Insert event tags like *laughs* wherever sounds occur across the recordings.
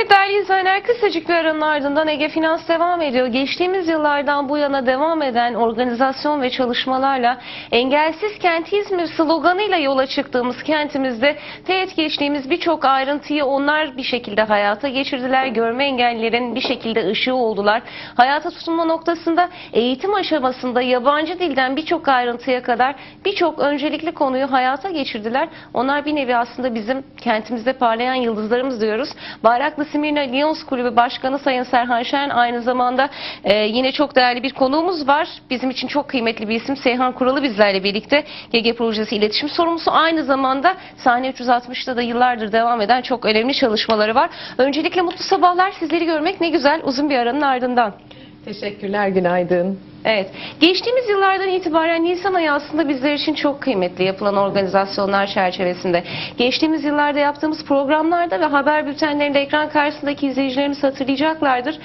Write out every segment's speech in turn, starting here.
Evet değerli izleyenler kısacık bir aranın ardından Ege Finans devam ediyor. Geçtiğimiz yıllardan bu yana devam eden organizasyon ve çalışmalarla engelsiz kent İzmir sloganıyla yola çıktığımız kentimizde teğet geçtiğimiz birçok ayrıntıyı onlar bir şekilde hayata geçirdiler. Görme engellilerin bir şekilde ışığı oldular. Hayata tutunma noktasında eğitim aşamasında yabancı dilden birçok ayrıntıya kadar birçok öncelikli konuyu hayata geçirdiler. Onlar bir nevi aslında bizim kentimizde parlayan yıldızlarımız diyoruz. Bayraklı Simirna Lions Kulübü Başkanı Sayın Serhan Şen aynı zamanda e, yine çok değerli bir konuğumuz var. Bizim için çok kıymetli bir isim Seyhan Kuralı bizlerle birlikte GG Projesi iletişim sorumlusu. Aynı zamanda Sahne 360'da da yıllardır devam eden çok önemli çalışmaları var. Öncelikle mutlu sabahlar. Sizleri görmek ne güzel uzun bir aranın ardından. Teşekkürler, günaydın. Evet. Geçtiğimiz yıllardan itibaren Nisan ayı aslında bizler için çok kıymetli yapılan organizasyonlar çerçevesinde. Geçtiğimiz yıllarda yaptığımız programlarda ve haber bültenlerinde ekran karşısındaki izleyicilerimiz hatırlayacaklardır.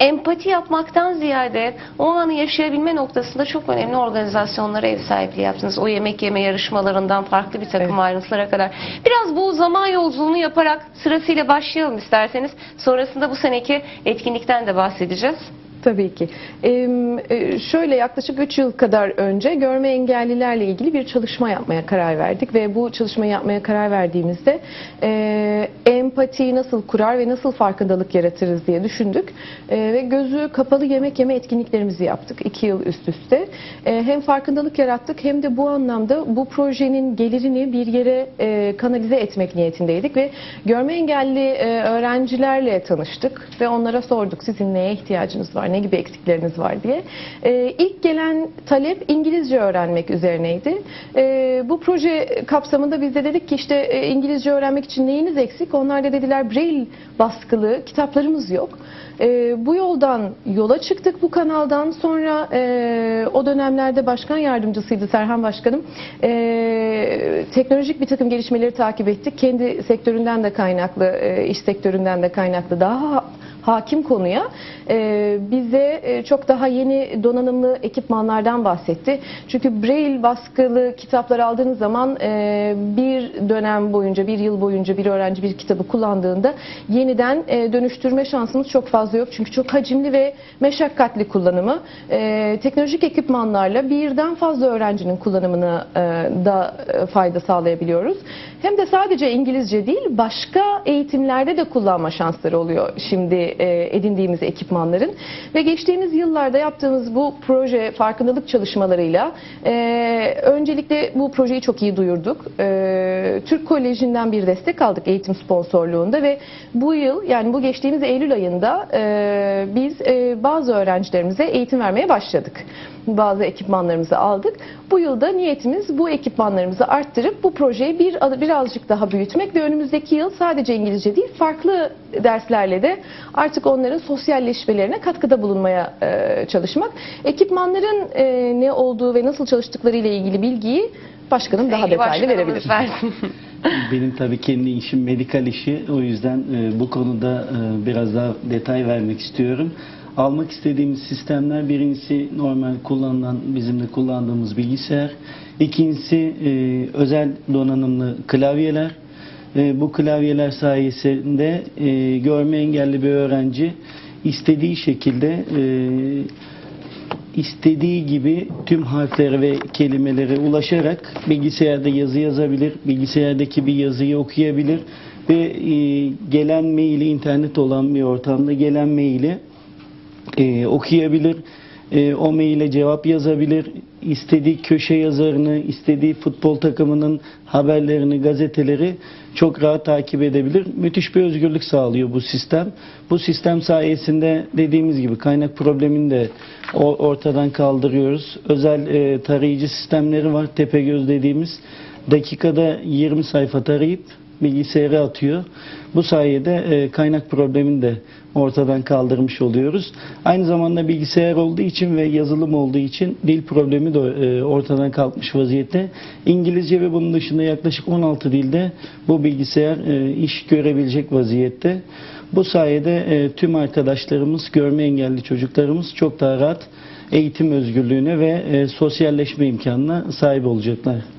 Empati yapmaktan ziyade o anı yaşayabilme noktasında çok önemli organizasyonlara ev sahipliği yaptınız. O yemek yeme yarışmalarından farklı bir takım Evet. ayrıntılara kadar. Biraz bu zaman yolculuğunu yaparak sırasıyla başlayalım isterseniz. Sonrasında bu seneki etkinlikten de bahsedeceğiz. Tabii ki. Ee, şöyle yaklaşık 3 yıl kadar önce görme engellilerle ilgili bir çalışma yapmaya karar verdik ve bu çalışmayı yapmaya karar verdiğimizde e, empatiyi nasıl kurar ve nasıl farkındalık yaratırız diye düşündük E, ve gözü kapalı yemek yeme etkinliklerimizi yaptık 2 yıl üst üste. E, hem farkındalık yarattık hem de bu anlamda bu projenin gelirini bir yere e, kanalize etmek niyetindeydik ve görme engelli e, öğrencilerle tanıştık ve onlara sorduk sizin neye ihtiyacınız var, ne gibi eksikleriniz var diye. E, ilk gelen talep İngilizce öğrenmek üzerineydi. E, bu proje kapsamında biz de dedik ki işte e, İngilizce öğrenmek için neyiniz eksik? Onlar da dediler Braille baskılı kitaplarımız yok. E, bu yoldan yola çıktık bu kanaldan sonra e, o dönemlerde başkan yardımcısıydı Serhan Başkanım. E, teknolojik bir takım gelişmeleri takip ettik. Kendi sektöründen de kaynaklı, e, iş sektöründen de kaynaklı daha hakim konuya e, bize e, çok daha yeni donanımlı ekipmanlardan bahsetti. Çünkü Braille baskılı kitaplar aldığınız zaman e, bir dönem boyunca, bir yıl boyunca bir öğrenci bir kitabı kullandığında yeniden e, dönüştürme şansımız çok fazla yok. Çünkü çok hacimli ve meşakkatli kullanımı. E, teknolojik ekipmanlarla birden fazla öğrencinin kullanımına e, da e, fayda sağlayabiliyoruz. Hem de sadece İngilizce değil, başka eğitimlerde de kullanma şansları oluyor şimdi e, edindiğimiz ekipmanların. Ve geçtiğimiz yıllarda yaptığımız bu proje farkındalık çalışmalarıyla e, öncelikle bu projeyi çok iyi duyurduk. E, Türk Koleji'nden bir destek aldık eğitim sponsorluğunda ve bu yıl yani bu geçtiğimiz Eylül ayında e, biz e, bazı öğrencilerimize eğitim vermeye başladık. Bazı ekipmanlarımızı aldık. Bu yılda niyetimiz bu ekipmanlarımızı arttırıp bu projeyi bir birazcık daha büyütmek ve önümüzdeki yıl sadece İngilizce değil farklı derslerle de artık onların sosyalleşmelerine katkıda bulunmaya e, çalışmak. Ekipmanların e, ne olduğu ve nasıl çalıştıkları ile ilgili bilgiyi başkanım daha Sevgili detaylı verebilir. versin. *laughs* Benim tabii kendi işim medikal işi. O yüzden e, bu konuda e, biraz daha detay vermek istiyorum. Almak istediğimiz sistemler birincisi normal kullanılan bizim de kullandığımız bilgisayar. İkincisi e, özel donanımlı klavyeler. E, bu klavyeler sayesinde e, görme engelli bir öğrenci istediği şekilde e, istediği gibi tüm harflere ve kelimelere ulaşarak bilgisayarda yazı yazabilir, bilgisayardaki bir yazıyı okuyabilir ve e, gelen maili internet olan bir ortamda gelen maili e, okuyabilir. E, o maile cevap yazabilir. istediği köşe yazarını, istediği futbol takımının haberlerini, gazeteleri çok rahat takip edebilir. Müthiş bir özgürlük sağlıyor bu sistem. Bu sistem sayesinde dediğimiz gibi kaynak problemini de ortadan kaldırıyoruz. Özel e, tarayıcı sistemleri var. Tepegöz dediğimiz dakikada 20 sayfa tarayıp bilgisayara atıyor. Bu sayede e, kaynak problemini de ortadan kaldırmış oluyoruz. Aynı zamanda bilgisayar olduğu için ve yazılım olduğu için dil problemi de e, ortadan kalkmış vaziyette. İngilizce ve bunun dışında yaklaşık 16 dilde bu bilgisayar e, iş görebilecek vaziyette. Bu sayede e, tüm arkadaşlarımız, görme engelli çocuklarımız çok daha rahat eğitim özgürlüğüne ve e, sosyalleşme imkanına sahip olacaklar.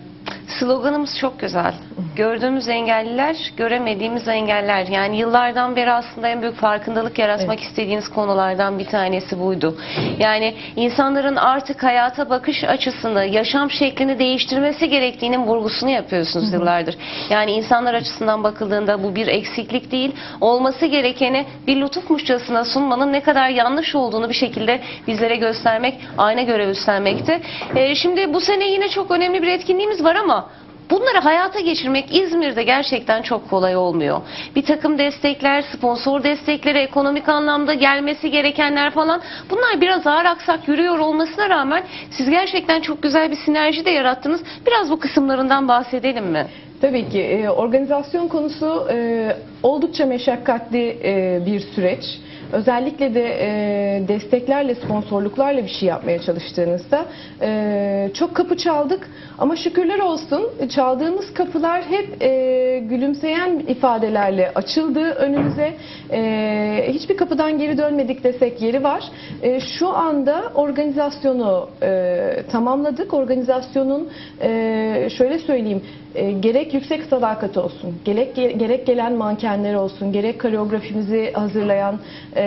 Sloganımız çok güzel. Gördüğümüz engelliler, göremediğimiz engeller. Yani yıllardan beri aslında en büyük farkındalık yaratmak istediğiniz konulardan bir tanesi buydu. Yani insanların artık hayata bakış açısını, yaşam şeklini değiştirmesi gerektiğinin vurgusunu yapıyorsunuz yıllardır. Yani insanlar açısından bakıldığında bu bir eksiklik değil, olması gerekeni bir lütufmuşçasına sunmanın ne kadar yanlış olduğunu bir şekilde bizlere göstermek, ayna görev üstlenmekte. Ee, şimdi bu sene yine çok önemli bir etkinliğimiz var ama Bunları hayata geçirmek İzmir'de gerçekten çok kolay olmuyor. Bir takım destekler, sponsor destekleri, ekonomik anlamda gelmesi gerekenler falan bunlar biraz ağır aksak yürüyor olmasına rağmen siz gerçekten çok güzel bir sinerji de yarattınız. Biraz bu kısımlarından bahsedelim mi? Tabii ki e, organizasyon konusu e, oldukça meşakkatli e, bir süreç. Özellikle de e, desteklerle, sponsorluklarla bir şey yapmaya çalıştığınızda e, çok kapı çaldık. Ama şükürler olsun çaldığımız kapılar hep e, gülümseyen ifadelerle açıldı önümüze. E, hiçbir kapıdan geri dönmedik desek yeri var. E, şu anda organizasyonu e, tamamladık. Organizasyonun e, şöyle söyleyeyim e, gerek yüksek sadakat olsun, gerek gerek gelen mankenler olsun, gerek koreografimizi hazırlayan e,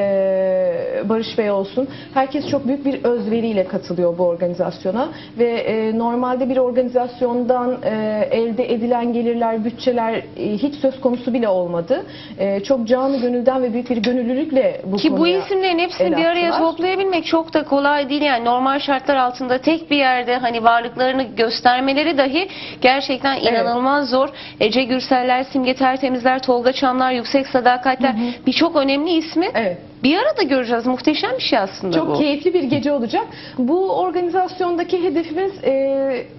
Barış Bey olsun. Herkes çok büyük bir özveriyle katılıyor bu organizasyona ve e, normalde bir organizasyondan e, elde edilen gelirler, bütçeler e, hiç söz konusu bile olmadı. E, çok canı gönülden ve büyük bir gönüllülükle bu Ki bu isimlerin hepsini bir araya toplayabilmek çok da kolay değil. Yani normal şartlar altında tek bir yerde hani varlıklarını göstermeleri dahi gerçekten inanılmaz zor. Ece Gürseller, Simge Tertemizler, Tolga Çamlar, Yüksek Sadakatler birçok önemli ismi Evet. Bir arada göreceğiz. Muhteşem bir şey aslında Çok bu. keyifli bir gece olacak. Bu organizasyondaki hedefimiz e,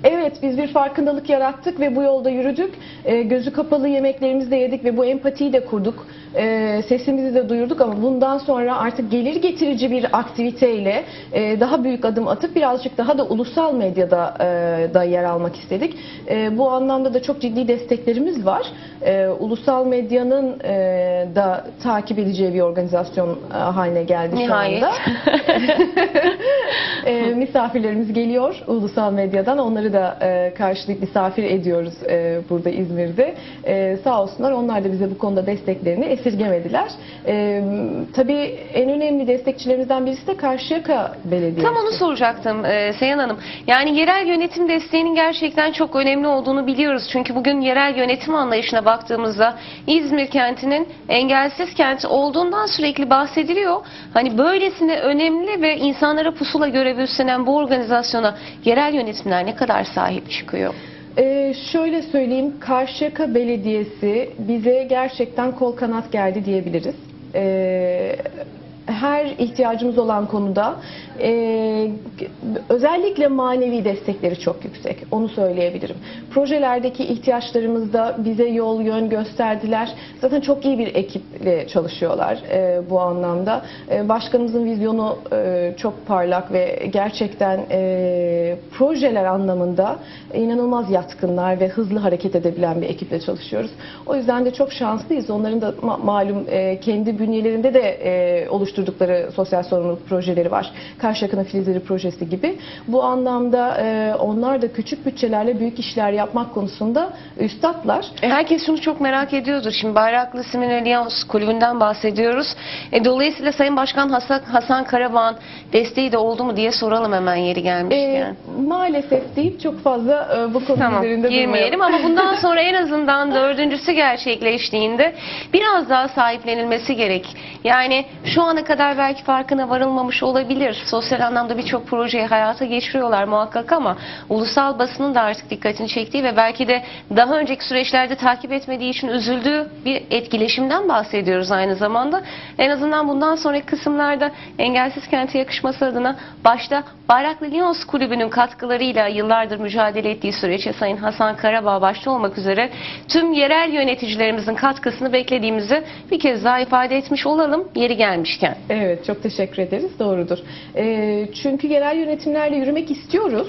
evet biz bir farkındalık yarattık ve bu yolda yürüdük. E, gözü kapalı yemeklerimizi de yedik ve bu empatiyi de kurduk. E, sesimizi de duyurduk ama bundan sonra artık gelir getirici bir aktiviteyle e, daha büyük adım atıp birazcık daha da ulusal medyada e, da yer almak istedik. E, bu anlamda da çok ciddi desteklerimiz var. E, ulusal medyanın e, da takip edeceği bir organizasyon haline geldi Nihayet. şu anda. *laughs* e, misafirlerimiz geliyor ulusal medyadan. Onları da e, karşılayıp misafir ediyoruz e, burada İzmir'de. E, sağ olsunlar onlar da bize bu konuda desteklerini esirgemediler. E, tabii en önemli destekçilerimizden birisi de Karşıyaka Belediyesi. Tam onu soracaktım e, Seyhan Hanım. Yani yerel yönetim desteğinin gerçekten çok önemli olduğunu biliyoruz. Çünkü bugün yerel yönetim anlayışına baktığımızda İzmir kentinin engelsiz kent olduğundan sürekli bahsediliyor. Hani böylesine önemli ve insanlara pusula görevi üstlenen bu organizasyona yerel yönetimler ne kadar sahip çıkıyor? Ee, şöyle söyleyeyim, Karşıyaka Belediyesi bize gerçekten kol kanat geldi diyebiliriz. Ee, her ihtiyacımız olan konuda e, özellikle manevi destekleri çok yüksek. Onu söyleyebilirim. Projelerdeki ihtiyaçlarımızda bize yol yön gösterdiler. Zaten çok iyi bir ekiple çalışıyorlar e, bu anlamda. E, başkanımızın vizyonu e, çok parlak ve gerçekten e, projeler anlamında inanılmaz yatkınlar ve hızlı hareket edebilen bir ekiple çalışıyoruz. O yüzden de çok şanslıyız. Onların da ma- malum e, kendi bünyelerinde de e, oluşturdukları sosyal sorumluluk projeleri var. Karşıyaka'nın Filizleri projesi gibi. Bu anlamda e, onlar da küçük bütçelerle büyük işler yapmak konusunda üstadlar. E, herkes şunu çok merak ediyordur. Şimdi Bayraklı Simin Alliance kulübünden bahsediyoruz. E, dolayısıyla Sayın Başkan Hasan, Hasan Karabağ'ın desteği de oldu mu diye soralım hemen yeri E, gelmişken. maalesef deyip çok fazla e, bu konu Tamam üzerinde girmeyelim ama bundan *laughs* sonra en azından dördüncüsü gerçekleştiğinde biraz daha sahiplenilmesi gerek. Yani şu ana kadar belki farkına varılmamış olabilir. Sosyal anlamda birçok projeyi hayata geçiriyorlar muhakkak ama ulusal basının da artık dikkatini çektiği ve belki de daha önceki süreçlerde takip etmediği için üzüldüğü bir etkileşimden bahsediyoruz aynı zamanda. En azından bundan sonraki kısımlarda engelsiz kente yakışması adına başta Bayraklı Lions Kulübü'nün katkılarıyla yıllardır mücadele ettiği süreçte Sayın Hasan Karabağ başta olmak üzere tüm yerel yöneticilerimizin katkısını beklediğimizi bir kez daha ifade etmiş olalım yeri gelmişken. *laughs* Evet, çok teşekkür ederiz. Doğrudur. Ee, çünkü yerel yönetimlerle yürümek istiyoruz.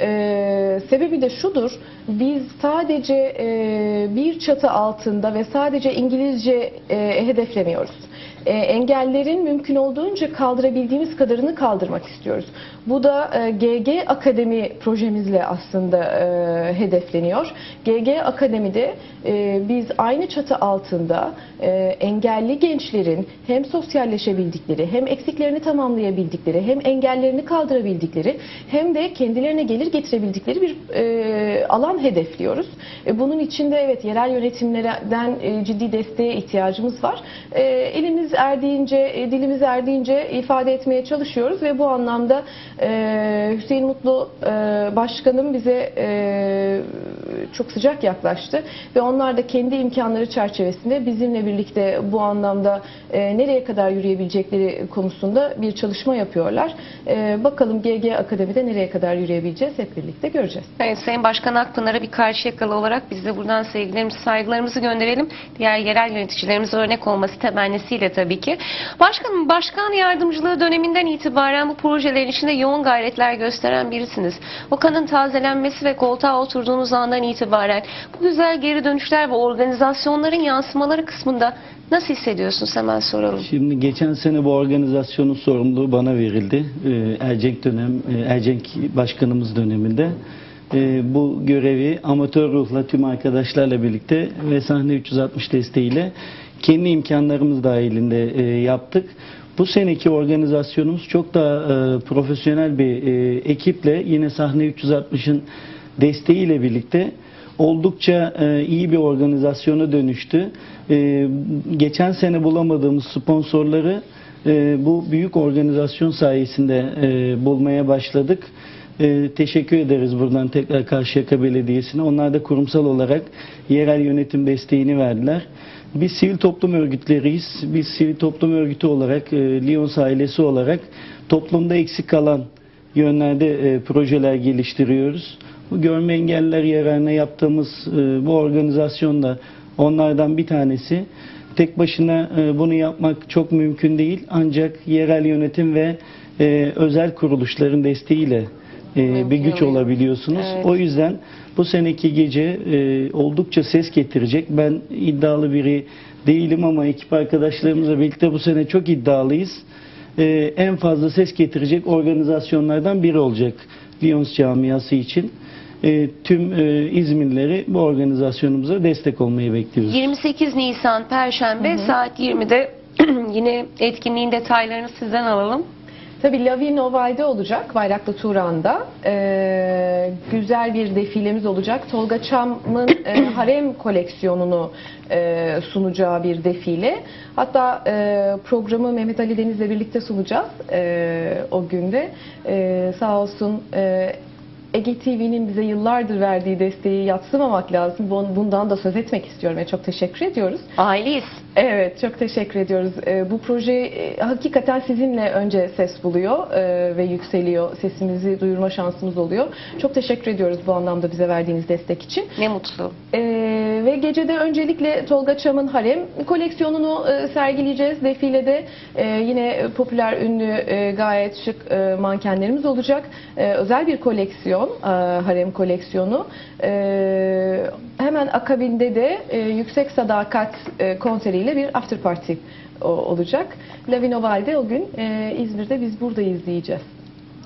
Ee, sebebi de şudur, biz sadece e, bir çatı altında ve sadece İngilizce e, hedeflemiyoruz. E, engellerin mümkün olduğunca kaldırabildiğimiz kadarını kaldırmak istiyoruz. Bu da e, GG Akademi projemizle aslında e, hedefleniyor. GG Akademi'de e, biz aynı çatı altında e, engelli gençlerin hem sosyalleşebildikleri hem eksiklerini tamamlayabildikleri hem engellerini kaldırabildikleri hem de kendilerine gelir getirebildikleri bir e, alan hedefliyoruz. E, bunun için de evet yerel yönetimlerden e, ciddi desteğe ihtiyacımız var. E, elimiz erdiğince, e, dilimiz erdiğince ifade etmeye çalışıyoruz ve bu anlamda e, Hüseyin Mutlu e, Başkanım bize çok sıcak yaklaştı ve onlar da kendi imkanları çerçevesinde bizimle birlikte bu anlamda e, nereye kadar yürüyebilecekleri konusunda bir çalışma yapıyorlar. E, bakalım GG Akademi'de nereye kadar yürüyebileceğiz hep birlikte göreceğiz. Evet, Sayın Başkan Akpınar'a bir Karşıyakalı olarak biz de buradan sevgilerimizi, saygılarımızı gönderelim. Diğer yerel yöneticilerimize örnek olması temennisiyle tabii ki. Başkanım, başkan yardımcılığı döneminden itibaren bu projelerin içinde yoğun gayretler gösteren birisiniz. Okan'ın tazelenmesi ve koltuğa oturduğunuz andan itibaren bu güzel geri dönüşler ve organizasyonların yansımaları kısmında nasıl hissediyorsunuz hemen soralım. Şimdi geçen sene bu organizasyonun sorumluluğu bana verildi. Ee, Ercenk dönem, e, Ercenk başkanımız döneminde. Ee, Bu görevi amatör ruhla tüm arkadaşlarla birlikte ve sahne 360 desteğiyle kendi imkanlarımız dahilinde e, yaptık. Bu seneki organizasyonumuz çok daha e, profesyonel bir e, ekiple yine sahne 360'ın desteğiyle birlikte oldukça e, iyi bir organizasyona dönüştü. E, geçen sene bulamadığımız sponsorları e, bu büyük organizasyon sayesinde bulmaya başladık. Teşekkür ederiz buradan tekrar Karşıyaka Belediyesi'ne. Onlar da kurumsal olarak yerel yönetim desteğini verdiler. Biz sivil toplum örgütleriyiz. Biz sivil toplum örgütü olarak, e, Lyons ailesi olarak toplumda eksik kalan yönlerde projeler geliştiriyoruz. Bu görme engelliler yararına yaptığımız e, bu organizasyonda onlardan bir tanesi. Tek başına e, bunu yapmak çok mümkün değil ancak yerel yönetim ve e, özel kuruluşların desteğiyle e, bir güç olabiliyorsunuz. Evet. O yüzden bu seneki gece e, oldukça ses getirecek. Ben iddialı biri değilim ama ekip arkadaşlarımızla birlikte bu sene çok iddialıyız. E, en fazla ses getirecek organizasyonlardan biri olacak Lyons camiası için. E, tüm e, İzmirlileri bu organizasyonumuza destek olmayı bekliyoruz. 28 Nisan Perşembe saat 20'de *clears throat* yine etkinliğin detaylarını sizden alalım. Tabii Lavin Oval'de olacak, Bayraklı Turan'da. Ee, güzel bir defilemiz olacak. Tolga Çam'ın e, *clears throat* harem koleksiyonunu e, sunacağı bir defile. Hatta e, programı Mehmet Ali Deniz'le birlikte sunacağız e, o günde. E, sağ olsun e, Ege TV'nin bize yıllardır verdiği desteği yatsımamak lazım. Bun- Bundan da söz etmek istiyorum ve çok teşekkür ediyoruz. Aileyiz. Evet, çok teşekkür ediyoruz. Ee, bu proje e, hakikaten sizinle önce ses buluyor e, ve yükseliyor. Sesimizi duyurma şansımız oluyor. Çok teşekkür ediyoruz bu anlamda bize verdiğiniz destek için. Ne mutlu. Ee, ve gecede öncelikle Tolga Çam'ın Harem koleksiyonunu e, sergileyeceğiz. Defilede e, yine popüler, ünlü, e, gayet şık e, mankenlerimiz olacak. E, özel bir koleksiyon, e, Harem koleksiyonu. E, hemen akabinde de e, Yüksek Sadakat e, konseriyle bir after party o- olacak. Lavin Oval'de o gün e, İzmir'de biz buradayız diyeceğiz.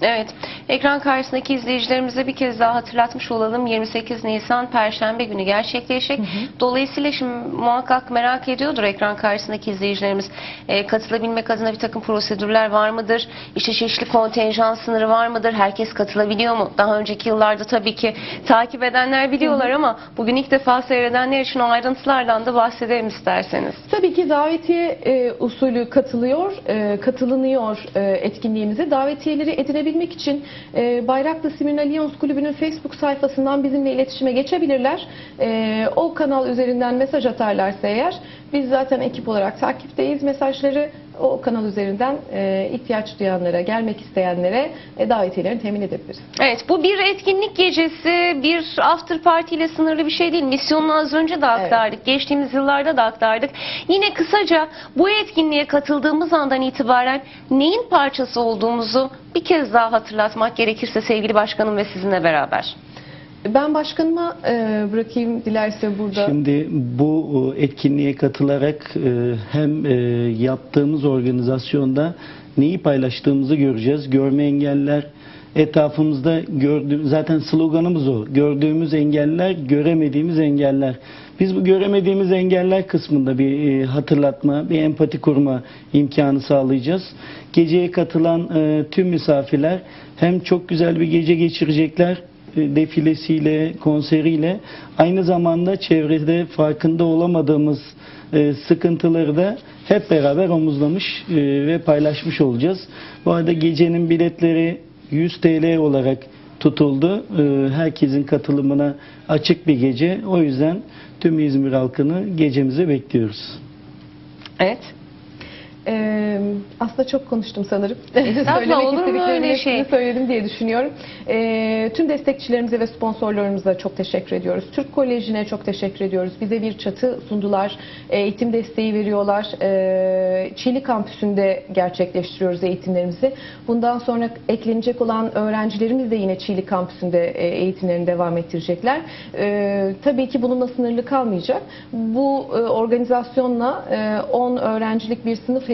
Evet, ekran karşısındaki izleyicilerimize bir kez daha hatırlatmış olalım. 28 Nisan Perşembe günü gerçekleşecek. Dolayısıyla şimdi muhakkak merak ediyordur ekran karşısındaki izleyicilerimiz. Ee, katılabilmek adına bir takım prosedürler var mıdır? İşte çeşitli kontenjan sınırı var mıdır? Herkes katılabiliyor mu? Daha önceki yıllarda tabii ki takip edenler biliyorlar ama bugün ilk defa seyredenler için o ayrıntılardan da bahsedelim isterseniz. Tabii ki davetiye e, usulü katılıyor, e, katılınıyor e, etkinliğimize. Davetiyeleri edinebilmek için e, Bayraklı Simirna Lions Kulübü'nün Facebook sayfasından bizimle iletişime geçebilirler. E, o kanal üzerinden mesaj atarlarsa eğer biz zaten ekip olarak takipteyiz mesajları. O kanal üzerinden e, ihtiyaç duyanlara, gelmek isteyenlere e, davetiyelerini temin edebiliriz. Evet bu bir etkinlik gecesi, bir after party ile sınırlı bir şey değil. Misyonunu az önce de aktardık. Geçtiğimiz yıllarda da aktardık. Yine kısaca bu etkinliğe katıldığımız andan itibaren neyin parçası olduğumuzu bir kez daha hatırlatmak gerekirse sevgili başkanım ve sizinle beraber. Ben başkanıma e, bırakayım dilerse burada. Şimdi bu e, etkinliğe katılarak e, hem yaptığımız organizasyonda neyi paylaştığımızı göreceğiz. Görme engeller etrafımızda gördüğüm zaten sloganımız o. Gördüğümüz engeller, göremediğimiz engeller. Biz bu göremediğimiz engeller kısmında bir e, hatırlatma, bir empati kurma imkanı sağlayacağız. Geceye katılan e, tüm misafirler hem çok güzel bir gece geçirecekler defilesiyle, konseriyle aynı zamanda çevrede farkında olamadığımız e, sıkıntıları da hep beraber omuzlamış e, ve paylaşmış olacağız. Bu arada gecenin biletleri 100 TL olarak tutuldu. E, Herkesin katılımına açık bir gece. O yüzden tüm İzmir halkını gecemize bekliyoruz. Evet. Ee, aslında çok konuştum sanırım. *laughs* Estağfurullah, olur mu öyle şey? söyledim diye düşünüyorum. Ee, tüm destekçilerimize ve sponsorlarımıza çok teşekkür ediyoruz. Türk Koleji'ne çok teşekkür ediyoruz. Bize bir çatı sundular. Eğitim desteği veriyorlar. Ee, Çiğli kampüsünde gerçekleştiriyoruz eğitimlerimizi. Bundan sonra eklenecek olan öğrencilerimiz de yine Çiğli kampüsünde e, eğitimlerini devam ettirecekler. Ee, tabii ki bununla sınırlı kalmayacak. Bu e, organizasyonla e, 10 öğrencilik bir sınıf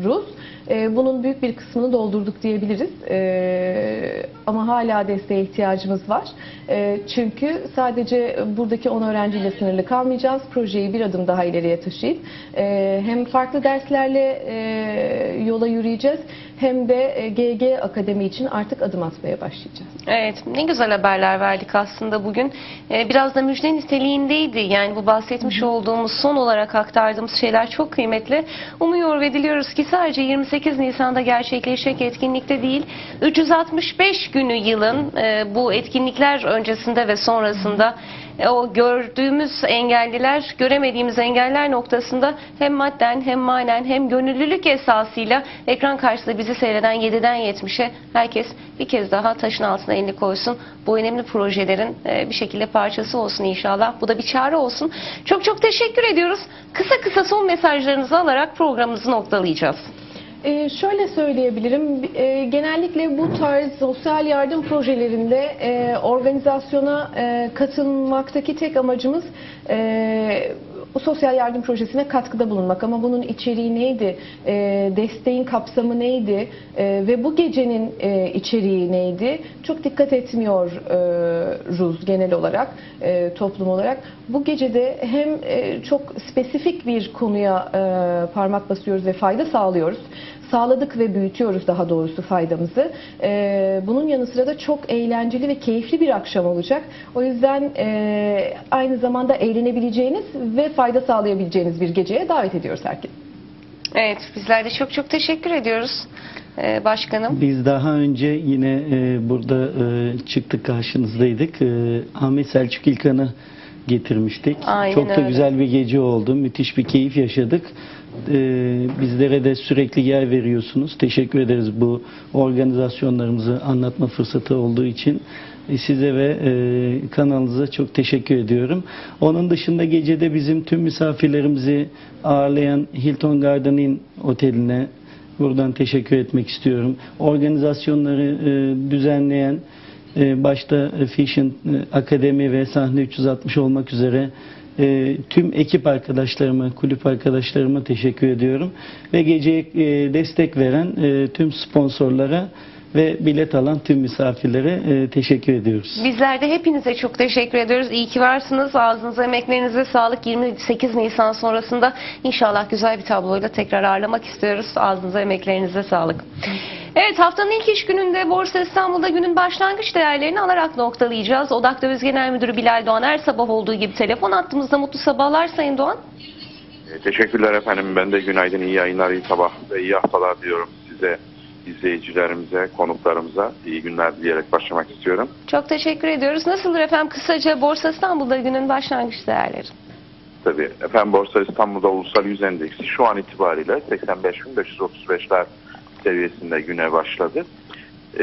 hedefliyoruz. E, Bunun büyük bir kısmını doldurduk diyebiliriz. E, Ama hala desteğe ihtiyacımız var. E, Çünkü sadece buradaki 10 öğrenciyle sınırlı kalmayacağız. Projeyi bir adım daha ileriye taşıyıp e, hem farklı derslerle e, yola yürüyeceğiz hem de e, GG Akademi için artık adım atmaya başlayacağız. Evet, ne güzel haberler verdik aslında bugün. Ee, biraz da müjde niteliğindeydi. Yani bu bahsetmiş olduğumuz, son olarak aktardığımız şeyler çok kıymetli. Umuyor ve diliyoruz ki sadece 28 Nisan'da gerçekleşecek etkinlikte değil, 365 günü yılın e, bu etkinlikler öncesinde ve sonrasında e, o gördüğümüz engelliler, göremediğimiz engeller noktasında hem madden hem manen hem gönüllülük esasıyla ekran karşısında bizi seyreden 7'den 70'e herkes bir kez daha taşın altına elini koysun. Bu önemli projelerin e, bir şekilde parçası olsun inşallah. Bu da bir çare olsun. Çok çok teşekkür ediyoruz. Kısa kısa son mesajlarınızı alarak programımızı noktalayacağız. Ee, şöyle söyleyebilirim, e, genellikle bu tarz sosyal yardım projelerinde e, organizasyona e, katılmaktaki tek amacımız e, o sosyal yardım projesine katkıda bulunmak. Ama bunun içeriği neydi, e, desteğin kapsamı neydi e, ve bu gecenin e, içeriği neydi çok dikkat etmiyoruz genel olarak, e, toplum olarak. Bu gecede hem e, çok spesifik bir konuya e, parmak basıyoruz ve fayda sağlıyoruz sağladık ve büyütüyoruz daha doğrusu faydamızı. Ee, bunun yanı sıra da çok eğlenceli ve keyifli bir akşam olacak. O yüzden e, aynı zamanda eğlenebileceğiniz ve fayda sağlayabileceğiniz bir geceye davet ediyoruz herkesi. Evet, bizler de çok çok teşekkür ediyoruz e, başkanım. Biz daha önce yine e, burada e, çıktık karşınızdaydık. E, Ahmet Selçuk İlkan'ı getirmiştik. Aynen Çok da öyle. güzel bir gece oldu. Müthiş bir keyif yaşadık. E, bizlere de sürekli yer veriyorsunuz. Teşekkür ederiz bu organizasyonlarımızı anlatma fırsatı olduğu için. E, Size ve e, kanalınıza çok teşekkür ediyorum. Onun dışında gecede bizim tüm misafirlerimizi ağırlayan Hilton Garden Inn Oteli'ne Buradan teşekkür etmek istiyorum. Organizasyonları e, düzenleyen e, başta Fashion e, Akademi ve Sahne 360 olmak üzere e, tüm ekip arkadaşlarıma, kulüp arkadaşlarıma teşekkür ediyorum. Ve geceye e, destek veren e, tüm sponsorlara ve bilet alan tüm misafirlere e, teşekkür ediyoruz. Bizler de hepinize çok teşekkür ediyoruz. İyi ki varsınız. Ağzınıza, emeklerinize sağlık. 28 Nisan sonrasında inşallah güzel bir tabloyla tekrar ağırlamak istiyoruz. Ağzınıza, emeklerinize sağlık. Evet haftanın ilk iş gününde Borsa İstanbul'da günün başlangıç değerlerini alarak noktalayacağız. Odak Döviz Genel Müdürü Bilal Doğan her sabah olduğu gibi telefon attığımızda mutlu sabahlar Sayın Doğan. E, Teşekkürler efendim. Ben de günaydın, iyi yayınlar, iyi sabah ve iyi haftalar diyorum size, izleyicilerimize, konuklarımıza iyi günler dileyerek başlamak istiyorum. Çok teşekkür ediyoruz. Nasıldır efendim kısaca Borsa İstanbul'da günün başlangıç değerleri? Tabii efendim Borsa İstanbul'da Ulusal Yüz Endeksi şu an itibariyle 85.535'ler seviyesinde güne başladı. E,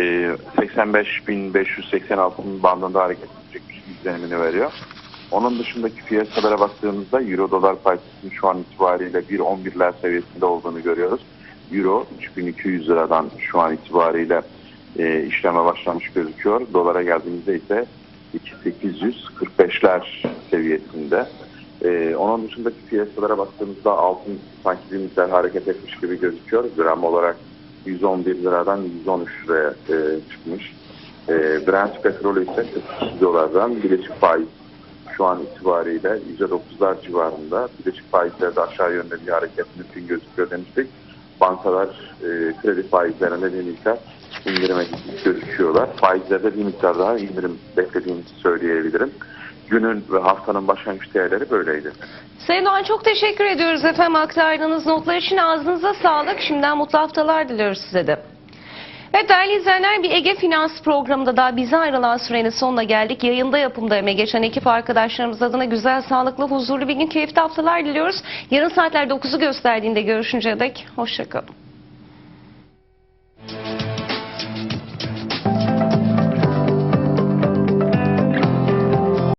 85.586'nın bandında hareket edecekmiş izlenimini veriyor. Onun dışındaki piyasalara baktığımızda Euro dolar paritesinin şu an itibariyle 1.11'ler seviyesinde olduğunu görüyoruz. Euro 3200 liradan şu an itibariyle e, işleme başlamış gözüküyor. Dolara geldiğimizde ise 2845'ler seviyesinde. Ee, onun dışındaki piyasalara baktığımızda altın sanki bir miktar hareket etmiş gibi gözüküyor. Gram olarak 111 liradan 113 liraya e, çıkmış. E, Brent petrolü ise 42 dolardan bileşik faiz şu an itibariyle %9'lar civarında. Bileşik faizlerde aşağı yönde bir hareket mümkün gözüküyor demiştik. Bankalar e, kredi faizlerinde bir miktar indirime gözüküyorlar. Faizlerde bir miktar daha indirim beklediğimizi söyleyebilirim. Günün ve haftanın başlangıç değerleri böyleydi. Sayın Doğan çok teşekkür ediyoruz efendim aktardığınız notlar için ağzınıza sağlık. Şimdiden mutlu haftalar diliyoruz size de. Evet değerli izleyenler bir Ege Finans programında daha bize ayrılan sürenin sonuna geldik. Yayında yapımda emeği geçen ekip arkadaşlarımız adına güzel, sağlıklı, huzurlu bir gün, keyifli haftalar diliyoruz. Yarın saatler 9'u gösterdiğinde görüşünceye dek hoşçakalın.